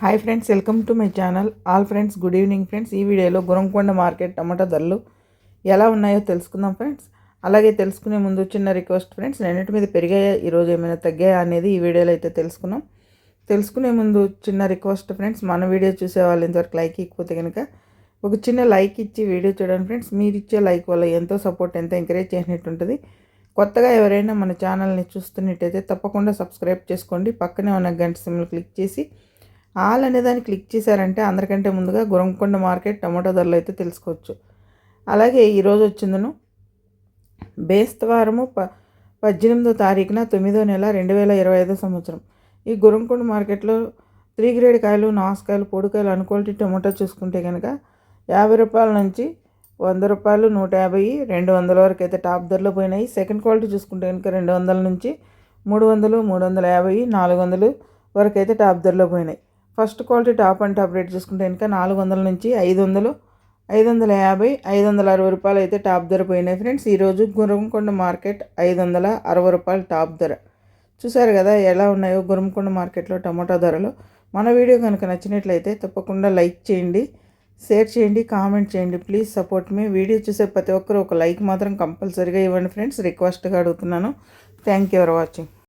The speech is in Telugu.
Hi friends welcome to my channel all friends good evening friends ఈ వీడియోలో గురంకొండ మార్కెట్ టమాటా ధరలు ఎలా ఉన్నాయో తెలుసుకుందాం ఫ్రెండ్స్ అలాగే తెలుసుకునే ముందు చిన్న రిక్వెస్ట్ ఫ్రెండ్స్ నిన్నటి మీద పెరిగాయా ఈరోజు ఏమైనా తగ్గాయా అనేది ఈ వీడియోలో అయితే తెలుసుకున్నాం తెలుసుకునే ముందు చిన్న రిక్వెస్ట్ ఫ్రెండ్స్ మన వీడియో చూసే వాళ్ళు ఇంతవరకు లైక్ ఇకపోతే కనుక ఒక చిన్న లైక్ ఇచ్చి వీడియో చూడండి ఫ్రెండ్స్ మీరు ఇచ్చే లైక్ వల్ల ఎంతో సపోర్ట్ ఎంతో ఎంకరేజ్ చేసినట్టు ఉంటుంది కొత్తగా ఎవరైనా మన ఛానల్ని చూస్తున్నట్టయితే తప్పకుండా సబ్స్క్రైబ్ చేసుకోండి. పక్కనే ఉన్న గంట సిమ్లు క్లిక్ చేసి ఆల్ అనే దాన్ని క్లిక్ చేశారంటే అందరికంటే ముందుగా గురంకొండ మార్కెట్ టమాటో ధరలు అయితే తెలుసుకోవచ్చు. అలాగే ఈరోజు వచ్చిందను. బేస్తవారము ప పద్దెనిమిదో తారీఖున తొమ్మిదో నెల రెండు వేల ఇరవై ఐదో సంవత్సరం. ఈ గురంకొండ మార్కెట్లో త్రీ గ్రేడ్ కాయలు నాసుకాయలు పొడికాయలు అనుక్వాలిటీ టమాటో చూసుకుంటే కనుక యాభై రూపాయల నుంచి వంద రూపాయలు నూట యాభై రెండు వందల వరకు అయితే టాప్ ధరలో పోయినాయి. సెకండ్ క్వాలిటీ చూసుకుంటే కనుక రెండు వందల నుంచి మూడు వందలు మూడు వందల యాభై నాలుగు వందలు వరకు అయితే టాప్ ధరలో పోయినాయి. First quality top and top rate చూసుకుంటే కనుక నాలుగు వందల నుంచి ఐదు వందలు ఐదు వందల యాభై ఐదు వందల అరవై రూపాయలు అయితే టాప్ ధర పోయినాయి ఫ్రెండ్స్. ఈరోజు గురంకొండ మార్కెట్ ఐదు వందల అరవై రూపాయలు టాప్ ధర. చూసారు కదా ఎలా ఉన్నాయో గురంకొండ మార్కెట్లో టమాటా ధరలు. మన వీడియో కనుక నచ్చినట్లయితే తప్పకుండా లైక్ చేయండి షేర్ చేయండి కామెంట్ చేయండి. Please support me. వీడియో చూసే ప్రతి ఒక్కరు ఒక లైక్ మాత్రం కంపల్సరీగా ఇవ్వండి ఫ్రెండ్స్. రిక్వెస్ట్గా అడుగుతున్నాను. Thank you for watching.